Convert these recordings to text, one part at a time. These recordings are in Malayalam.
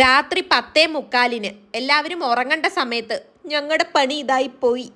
രാത്രി പത്തേ മുക്കാലിന്. എല്ലാവരും ഉറങ്ങേണ്ട സമയത്ത് ഞങ്ങളുടെ പണി ഇതായി പോയി.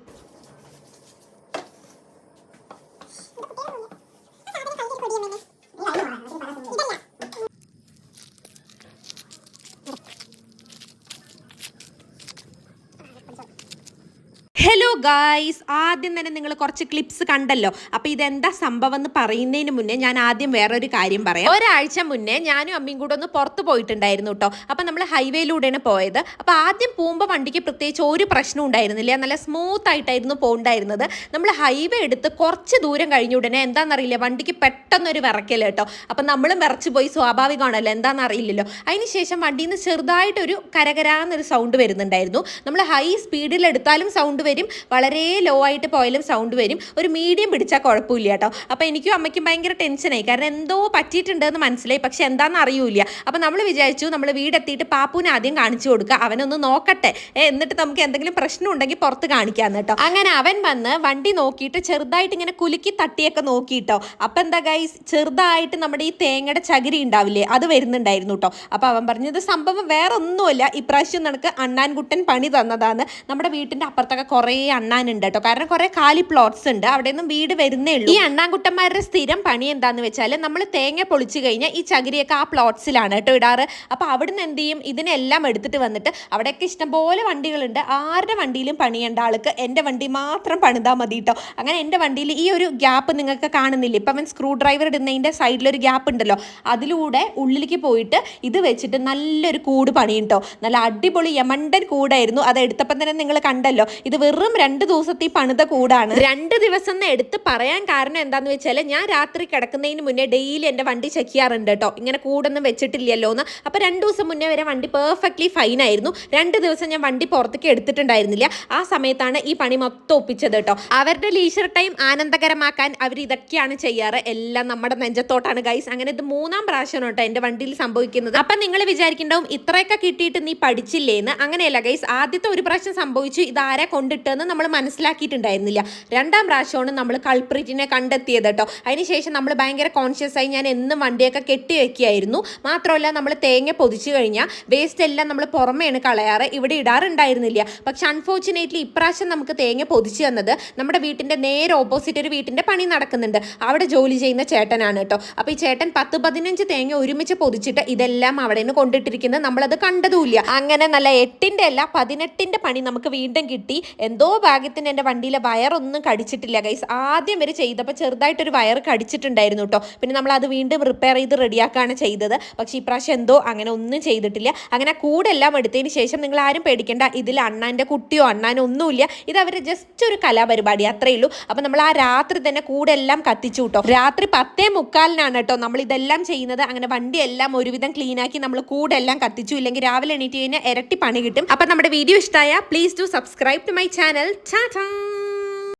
ഹലോ ഗായ്സ് ആദ്യം തന്നെ നിങ്ങൾ കുറച്ച് ക്ലിപ്സ് കണ്ടല്ലോ. അപ്പൊ ഇതെന്താ സംഭവം എന്ന് പറയുന്നതിന് മുന്നേ ഞാൻ ആദ്യം വേറൊരു കാര്യം പറയാം. ഒരാഴ്ച മുന്നേ ഞാനും അമ്മയും കൂടെ ഒന്ന് പുറത്ത് പോയിട്ടുണ്ടായിരുന്നു കേട്ടോ അപ്പൊ നമ്മൾ ഹൈവേയിലൂടെയാണ് പോയത്. അപ്പൊ ആദ്യം പോകുമ്പോൾ വണ്ടിക്ക് പ്രത്യേകിച്ച് ഒരു പ്രശ്നം ഉണ്ടായിരുന്നില്ല. നല്ല സ്മൂത്ത് ആയിട്ടായിരുന്നു പോകണ്ടായിരുന്നത്. നമ്മൾ ഹൈവേ എടുത്ത് കുറച്ച് ദൂരം കഴിഞ്ഞ ഉടനെ എന്താണെന്നറിയില്ല വണ്ടിക്ക് പെട്ടെന്നൊരു വിറക്കൽ കേട്ടോ അപ്പൊ നമ്മളും വിറച്ച് പോയി സ്വാഭാവികമാണല്ലോ എന്താണെന്ന് അറിയില്ലല്ലോ അതിനുശേഷം വണ്ടിയിൽ നിന്ന് ചെറുതായിട്ടൊരു കരകരാന്നൊരു സൗണ്ട് വരുന്നുണ്ടായിരുന്നു. നമ്മൾ ഹൈ സ്പീഡിൽ എടുത്താലും സൗണ്ട് വരും. വളരെ ലോ ആയിട്ട് പോയാലും സൗണ്ട് വരും. ഒരു മീഡിയം പിടിച്ചാൽ കുഴപ്പമില്ല കേട്ടോ. അപ്പോൾ എനിക്കും അമ്മയ്ക്കും ഭയങ്കര ടെൻഷനായി കാരണം എന്തോ പറ്റിയിട്ടുണ്ടെന്ന് മനസ്സിലായി. പക്ഷെ എന്താണെന്ന് അറിയൂല അപ്പോൾ നമ്മൾ വിചാരിച്ചു നമ്മൾ വീടെത്തിയിട്ട് പാപ്പുവിനെ ആദ്യം കാണിച്ചു കൊടുക്കുക അവനൊന്ന് നോക്കട്ടെ. എന്നിട്ട് നമുക്ക് എന്തെങ്കിലും പ്രശ്നം ഉണ്ടെങ്കിൽ പുറത്ത് കാണിക്കാമെന്ന് കേട്ടോ. അങ്ങനെ അവൻ വന്ന് വണ്ടി നോക്കിയിട്ട് ചെറുതായിട്ട് ഇങ്ങനെ കുലുക്കി തട്ടിയൊക്കെ നോക്കിയിട്ടോ അപ്പം എന്താ ഗൈസ് ചെറുതായിട്ട് നമ്മുടെ ഈ തേങ്ങയുടെ ചകിരി ഉണ്ടാവില്ലേ? അത് വരുന്നുണ്ടായിരുന്നു കേട്ടോ. അപ്പോൾ അവൻ പറഞ്ഞത് സംഭവം വേറെ ഒന്നുമില്ല ഇപ്രാവശ്യം നിനക്ക് അണ്ണാൻകുട്ടൻ പണി തന്നതാണ് നമ്മുടെ വീട്ടിന്റെ അപ്പുറത്തൊക്കെ കുറേ അണ്ണാനുണ്ട് കേട്ടോ കാരണം കുറേ കാലി പ്ലോട്ട്സ് ഉണ്ട്. അവിടെ നിന്നും വീട് വരുന്നേ ഉള്ളൂ. ഈ അണ്ണാൻകുട്ടന്മാരുടെ സ്ഥിരം പണി എന്താന്ന് വെച്ചാൽ നമ്മൾ തേങ്ങ പൊളിച്ചു കഴിഞ്ഞാൽ ഈ ചകിരിയൊക്കെ ആ പ്ലോട്ട്സിലാണ് കേട്ടോ ഇടാറ്. അപ്പോൾ അവിടുന്ന് എന്ത് ചെയ്യും? ഇതിനെല്ലാം എടുത്തിട്ട് വന്നിട്ട് അവിടെയൊക്കെ ഇഷ്ടംപോലെ വണ്ടികളുണ്ട്. ആരുടെ വണ്ടിയിലും പണിയേണ്ട ആൾക്ക് എന്റെ വണ്ടി മാത്രം പണിതാൽ മതി കേട്ടോ അങ്ങനെ എന്റെ വണ്ടിയിൽ ഈ ഒരു ഗ്യാപ്പ് നിങ്ങൾക്ക് കാണുന്നില്ല? ഇപ്പം അവൻ സ്ക്രൂ ഡ്രൈവർ ഇടുന്നതിന്റെ സൈഡിലൊരു ഗ്യാപ്പ് ഉണ്ടല്ലോ. അതിലൂടെ ഉള്ളിലേക്ക് പോയിട്ട് ഇത് വെച്ചിട്ട് നല്ലൊരു കൂട് പണിയും കേട്ടോ നല്ല അടിപൊളി യമണ്ടൻ കൂടായിരുന്നു. അത് എടുത്തപ്പം തന്നെ നിങ്ങൾ കണ്ടല്ലോ. ഇത് വെറും രണ്ട് ദിവസത്തെ പണിത കൂടാണ്. രണ്ട് ദിവസം എന്ന് എടുത്ത് പറയാൻ കാരണം എന്താന്ന് വെച്ചാൽ ഞാൻ രാത്രി കിടക്കുന്നതിന് മുന്നേ ഡെയിലി എന്റെ വണ്ടി ചെക്ക് ചെയ്യാറുണ്ട് കേട്ടോ ഇങ്ങനെ കൂടൊന്നും വെച്ചിട്ടില്ലല്ലോ എന്ന്. അപ്പോൾ രണ്ട് ദിവസം മുന്നേ വരെ വണ്ടി പെർഫെക്റ്റ്ലി ഫൈൻ ആയിരുന്നു. രണ്ട് ദിവസം ഞാൻ വണ്ടി പുറത്തേക്ക് എടുത്തിട്ടുണ്ടായിരുന്നില്ല. ആ സമയത്താണ് ഈ പണി മൊത്തം ഒപ്പിച്ചത് കേട്ടോ അവരുടെ ലീഷർ ടൈം ആനന്ദകരമാക്കാൻ അവർ ഇതൊക്കെയാണ് ചെയ്യാറ്. എല്ലാം നമ്മുടെ നെഞ്ചത്തോട്ടാണ്. ഗൈസ് അങ്ങനെ ഇത് മൂന്നാം പ്രാവശ്യമാണ് കേട്ടോ എന്റെ വണ്ടിയിൽ സംഭവിക്കുന്നത്. അപ്പം നിങ്ങൾ വിചാരിക്കുന്നുണ്ടാവും ഇത്രയൊക്കെ കിട്ടിയിട്ട് നീ പഠിച്ചില്ലേന്ന്. അങ്ങനെയല്ല ഗൈസ് ആദ്യത്തെ ഒരു പ്രാവശ്യം സംഭവിച്ചു. ഇതാരെ കൊണ്ടിട്ടെന്ന് നമ്മൾ മനസ്സിലാക്കിയിട്ടുണ്ടായിരുന്നില്ല. രണ്ടാം പ്രാവശ്യമാണ് നമ്മൾ കൾപ്രിറ്റിനെ കണ്ടെത്തിയത് കേട്ടോ അതിനുശേഷം നമ്മൾ ഭയങ്കര കോൺഷ്യസ് ആയി ഞാൻ എന്നും വണ്ടിയൊക്കെ കെട്ടി വെക്കുകയായിരുന്നു. മാത്രമല്ല നമ്മൾ തേങ്ങ പൊതിച്ചു കഴിഞ്ഞാൽ വേസ്റ്റ് എല്ലാം നമ്മൾ പുറമേയാണ് കളയാറ്. ഇവിടെ ഇടാറുണ്ടായിരുന്നില്ല. പക്ഷെ അൺഫോർച്ചുനേറ്റ്ലി ഇപ്രാവശ്യം നമുക്ക് തേങ്ങ പൊതിച്ചു തന്നത് നമ്മുടെ വീട്ടിന്റെ നേരെ ഓപ്പോസിറ്റ് ഒരു വീട്ടിന്റെ പണി നടക്കുന്നുണ്ട്. അവിടെ ജോലി ചെയ്യുന്ന ചേട്ടനാണ് കേട്ടോ അപ്പോൾ ഈ ചേട്ടൻ പത്ത് പതിനഞ്ച് തേങ്ങ ഒരുമിച്ച് പൊതിച്ചിട്ട് ഇതെല്ലാം അവിടെ നിന്ന് കൊണ്ടിട്ടിരിക്കുന്നത് നമ്മളത് കണ്ടതുമില്ല. അങ്ങനെ നല്ല എട്ടിന്റെ അല്ല പതിനെട്ടിന്റെ പണി നമുക്ക് വീണ്ടും കിട്ടി. എന്തോ ഭാഗ്യത്തിന് എന്റെ വണ്ടിയിലെ വയറൊന്നും കടിച്ചിട്ടില്ല ഗൈസ് ആദ്യം വരെ ചെയ്തപ്പോൾ ചെറുതായിട്ടൊരു വയർ കടിച്ചിട്ടുണ്ടായിരുന്നു കേട്ടോ പിന്നെ നമ്മൾ അത് വീണ്ടും റിപ്പയർ ചെയ്ത് റെഡിയാക്കുകയാണ് ചെയ്തത്. പക്ഷേ ഇപ്രാവശ്യം എന്തോ അങ്ങനെ ഒന്നും ചെയ്തിട്ടില്ല. അങ്ങനെ കൂടെല്ലാം എടുത്തതിന് ശേഷം നിങ്ങൾ ആരും പേടിക്കേണ്ട. ഇതിൽ അണ്ണാന്റെ കുട്ടിയോ അണ്ണാനോ ഒന്നുമില്ല. ഇത് അവർ ജസ്റ്റ് ഒരു കലാപരിപാടി അത്രയേ ഉള്ളൂ. അപ്പം നമ്മൾ ആ രാത്രി തന്നെ കൂടെല്ലാം കത്തിച്ചു കേട്ടോ രാത്രി പത്തേ മുക്കാലിനാണ് കേട്ടോ നമ്മൾ ഇതെല്ലാം ചെയ്യുന്നത്. അങ്ങനെ വണ്ടി എല്ലാം ഒരുവിധം ക്ലീൻ ആക്കി നമ്മൾ കൂടെല്ലാം കത്തിച്ചു. ഇല്ലെങ്കിൽ രാവിലെ എണീറ്റ് കഴിഞ്ഞാൽ ഇരട്ടി പണി കിട്ടും. അപ്പം നമ്മുടെ വീഡിയോ ഇഷ്ടമായ please to subscribe to my channel ടാ